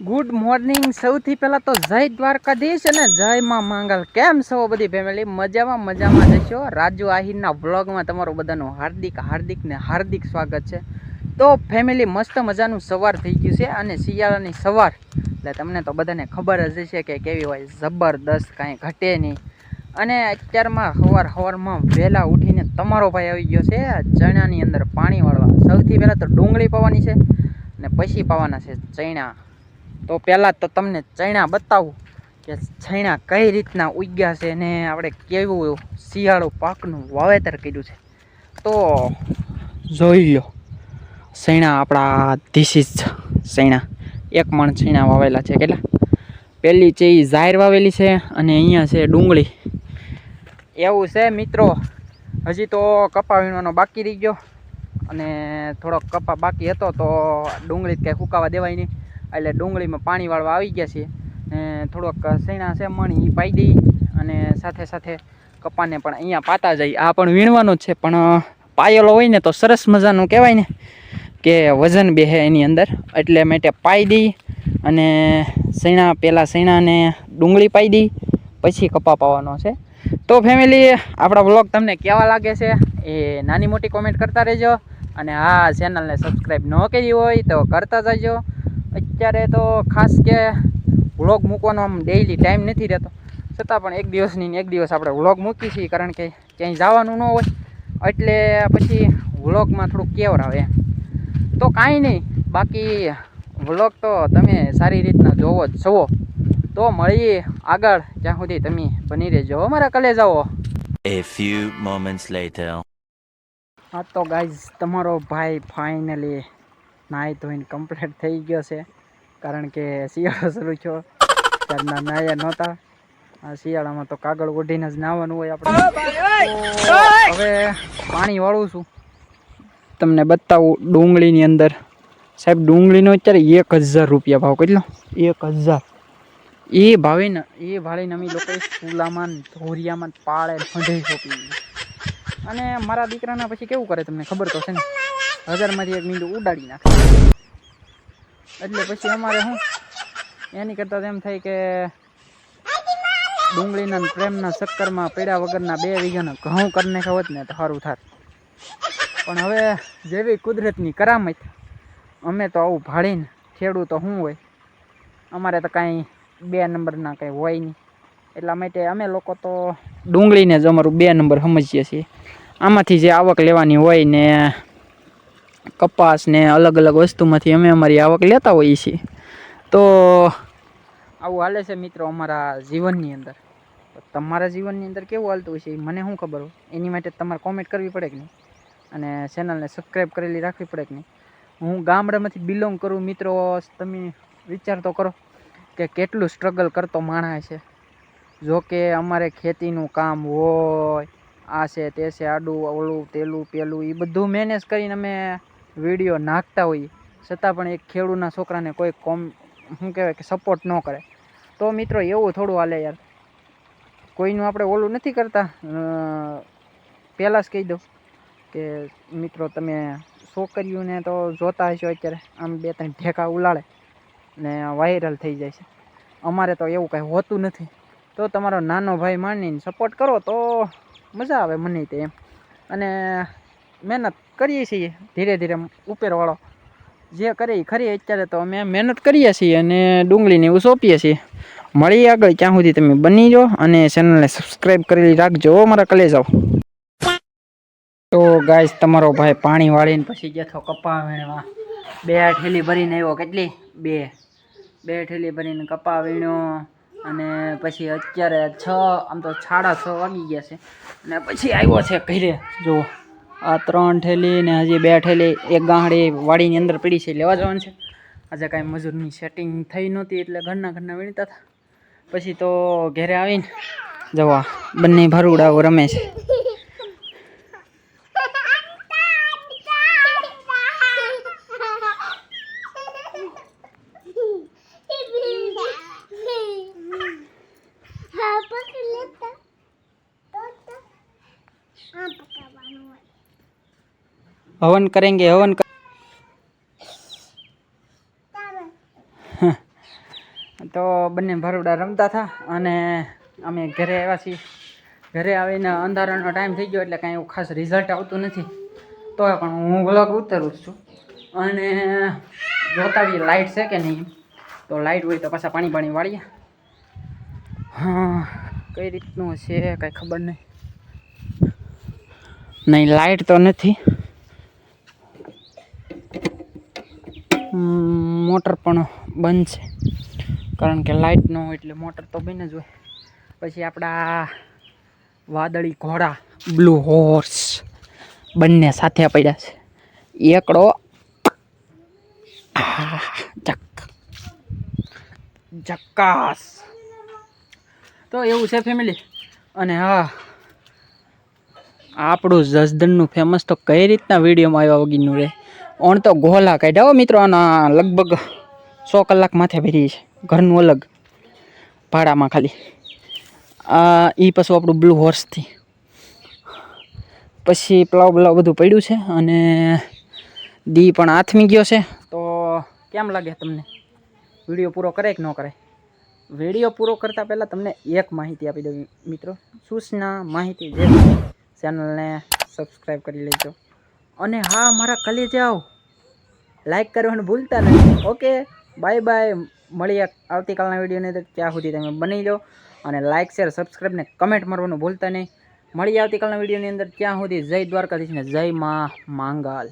Good morning સૌથી પહેલાં તો જય દ્વારકાધીશ અને જય માં માંગલ. કેમ છો બધી ફેમિલી મજામાં મજામાં જશો રાજુ આહિરના વ્લોગમાં તમારું બધાનું હાર્દિક હાર્દિક ને હાર્દિક સ્વાગત છે. તો ફેમિલી મસ્ત મજાનું સવાર થઈ ગયું છે અને શિયાળાની સવાર. એટલે તમને તો બધાને ખબર જ છે કે કેવી હોય, જબરદસ્ત કાંઈ ઘટે નહીં. અને અત્યારમાં સવાર સવારમાં વહેલા ઉઠીને તમારો ભાઈ આવી ગયો છે ચણાની અંદર પાણી વાળવા. સૌથી પહેલાં તો ડુંગળી પાવાની છે અને પછી પાવાના છે ચણા. તો પહેલાં તો તમને ચણા બતાવું કે ચણા કઈ રીતના ઉગ્યા છે ને આપણે કેવું શિયાળો પાકનું વાવેતર કર્યું છે. તો જોઈ લો ચણા આપણા ધીસ ઇઝ ચણા. એક મણ છૈણા વાવેલા છે કેટલા? પહેલી છે એ જાહેર વાવેલી છે અને અહીંયા છે ડુંગળી. એવું છે મિત્રો, હજી તો કપા વીણવાનો બાકી રહી ગયો અને થોડોક કપા બાકી હતો તો ડુંગળી કંઈ સુકાવા દેવાય નહીં. એટલે ડુંગળીમાં પાણી વાળવા આવી ગયા છીએ. ને થોડોક સૈણા છે, મણી એ પાઈ દઈ અને સાથે સાથે કપાને પણ અહીંયા પાતા જઈએ આ પણ વીણવાનો છે, પણ પાયેલો હોય ને તો સરસ મજાનું કહેવાય ને કે વજન બેહે એની અંદર. એટલે માટે પાઈ દઈ અને સૈણા પહેલાં સૈણાને ડુંગળી પાઈ દઈ, પછી કપા પાવાનો છે. તો ફેમિલી આપણા બ્લોગ તમને કેવા લાગે છે એ નાની મોટી કોમેન્ટ કરતા રહેજો અને હા ચેનલને સબસ્ક્રાઈબ ન કરી હોય તો કરતા જજો. અત્યારે તો ખાસ કે વ્લોગ મૂકવાનો આમ ડેઈલી ટાઈમ નથી રહેતો. છતાં પણ એક દિવસની એક દિવસ આપણે વ્લોગ મૂકી છીએ કારણ કે ક્યાંય જવાનું ન હોય. એટલે પછી વ્લોગમાં થોડુંક કેવર આવે તો કાંઈ નહીં બાકી વ્લોગ તો તમે સારી રીતના જોવો જ જુઓ તો મળીએ આગળ જ્યાં સુધી તમે બની રહેજો. અમારા કલે જાઓ A few moments later. હા તો ગાઈઝ તમારો ભાઈ ફાઇનલી નાહી ધોઈને કમ્પ્લીટ થઈ ગયો છે. કારણ કે શિયાળો શરૂ થયો. ત્યારના નાયા નહોતા. આ શિયાળામાં તો કાગળ ઓઢીને જ નાહવાનું હોય આપણે. હવે પાણી વાળું છું. તમને બતાવું ડુંગળીની અંદર. સાહેબ ડુંગળીનો અત્યારે એક હજાર રૂપિયા ભાવ કેટલો? એક હજાર. એ ભાવીને એ ભાળીને અમે લોકો ફૂલામાં ને ધોરિયામાં પાળે ફંઢે સોંપી અને મારા દીકરાના પછી કેવું કરે તમને ખબર તો છે ને? હજારમાંથી એક મીંડું ઉડાડી નાખે. એટલે પછી અમારે શું એની કરતાં એમ થાય કે ડુંગળીના પ્રેમના ચક્કરમાં પેડા વગરના બે વીઘાના ઘઉં કરી નાખ્યા હોત ને તો સારું થાત. પણ હવે જેવી કુદરતની કરામત, અમે તો આવું ભાળીને ખેડૂતો શું હોય. અમારે તો કાંઈ બે નંબરના કંઈ હોય નહીં. એટલા માટે અમે લોકો તો ડુંગળીને જ અમારું બે નંબર સમજીએ છીએ. આમાંથી જે આવક લેવાની હોય ને કપાસ ને અલગ અલગ વસ્તુમાંથી અમે અમારી આવક લેતા હોઈએ છીએ. તો આવું હાલે છે મિત્રો અમારા જીવનની અંદર. તમારા જીવનની અંદર કેવું હાલતું હોય છે મને શું ખબર હોય? એની માટે તમારે કોમેન્ટ કરવી પડે કે નહીં? અને ચેનલને સબસ્ક્રાઈબ કરેલી રાખવી પડે કે નહીં? હું ગામડામાંથી બિલોંગ કરું મિત્રો, તમે વિચાર તો કરો કે કેટલું સ્ટ્રગલ કરતો માણસ છે. જો કે અમારે ખેતીનું કામ હોય આ છે, તે છે, આડું, ઓલું, તેલું, પેલું એ બધું મેનેજ કરીને અમે વીડિયો નાખતા હોઈએ. છતાં પણ એક ખેડૂતના છોકરાને કોઈ કોમ, શું કહેવાય કે સપોર્ટ ન કરે. તો મિત્રો એવું થોડું હાલે યાર. કોઈનું આપણે ઓલું નથી કરતા. પહેલાં જ કહી દઉં કે મિત્રો તમે છોકરીઓને તો જોતા હશો અત્યારે. આમ બે ત્રણ ઢેકા ઉલાળે ને વાયરલ થઈ જાય છે. અમારે તો એવું કાંઈ હોતું નથી. તો તમારો નાનો ભાઈ માનીને સપોર્ટ કરો તો મજા આવે મને તે એમ. અને મહેનત કરીએ છીએ ધીરે ધીરે ઉપરવાળો. જે કરે એ ખરી અત્યારે તો અમે મહેનત કરીએ છીએ અને ડુંગળીને એવું સોંપીએ છીએ. મળીએ આગળ ત્યાં સુધી તમે બની જાઓ અને ચેનલને સબસ્ક્રાઈબ કરેલી રાખજો મારા કલે જાઓ તો ગાય તમારો ભાઈ પાણી વાળીને પછી જથો કપા વીણવા બે ઠેલી ભરીને આવ્યો કેટલી? બે. બે ઠેલી ભરીને કપા વીણ્યો અને પછી અત્યારે છ, આમ તો સાડા છ વાગી ગયા છે. અને પછી આવ્યો છે ઘરે. જુઓ આ ત્રણ ઠેલી ને હજી બે ઠેલી, એક ગાંહડી વાડીની અંદર પડી છે, લેવા જવાનું છે. આજે કાંઈ મજૂરની સેટિંગ થઈ નહોતી એટલે ઘરના ઘરના વીણતા હતા. પછી તો ઘરે આવીને જવા બંને ભરૂડાઓ રમે છે. હવન કરેંગે, હવન कर... તો બંને ભરવડા રમતા હતા અને અમે ઘરે આવ્યા છીએ. ઘરે આવીને અંધારાનો ટાઈમ થઈ ગયો એટલે કાંઈ એવું ખાસ રિઝલ્ટ આવતું નથી. તો પણ હું વ્લોગ ઉતરું છું. અને જોતા બી લાઇટ છે કે નહીં? તો લાઇટ હોય તો પાછા પાણી પાણી વાળીએ. હા, કઈ રીતનું છે, કાંઈ ખબર નહીં. નહીં લાઇટ તો નથી. મોટર પણ બંધ છે. કારણ કે લાઇટ ન હોય એટલે મોટર તો બંધ જ હોય. પછી આપણા વાદળી ઘોડા, બ્લુ હોર્સ બંને સાથે પડ્યા છે. એકડો. જક. જક્કાસ. તો એવું છે ફેમિલી અને હા, આપણું જસદણનું ફેમસ તો કઈ રીતના વિડીયોમાં આવ્યા વગીનું રહે ઓણ તો ગોલા કાઢ્યા હો મિત્રો આના લગભગ સો કલાક માથે ભરી છે, ઘરનું અલગ, ભાડામાં ખાલી. આ એ પાછું આપણું બ્લુ હોર્સથી પછી પ્લાવ બ્લાવ બધું પડ્યું છે, અને દી પણ આથમી ગયો છે, તો કેમ લાગે તમને? વીડિયો પૂરો કરે કે ન કરે વીડિયો પૂરો કરતાં પહેલાં તમને એક માહિતી આપી દઉં મિત્રો. સૂચના માહિતી જે ચેનલને સબસ્ક્રાઈબ કરી લેજો. અને હા, મારા કલેજે આવો. લાઈક કરવાનું ભૂલતા નહીં ઓકે બાય બાય મળીએ આવતીકાલના વિડીયોની અંદર. ત્યાં સુધી તમે બની લો અને લાઇક શેર સબસ્ક્રાઈબ ને કમેન્ટ મારવાનું ભૂલતા નહીં. મળીએ આવતીકાલના વિડીયોની અંદર. ત્યાં સુધી જય દ્વારકાધીશ ને જય મા, માંગલ.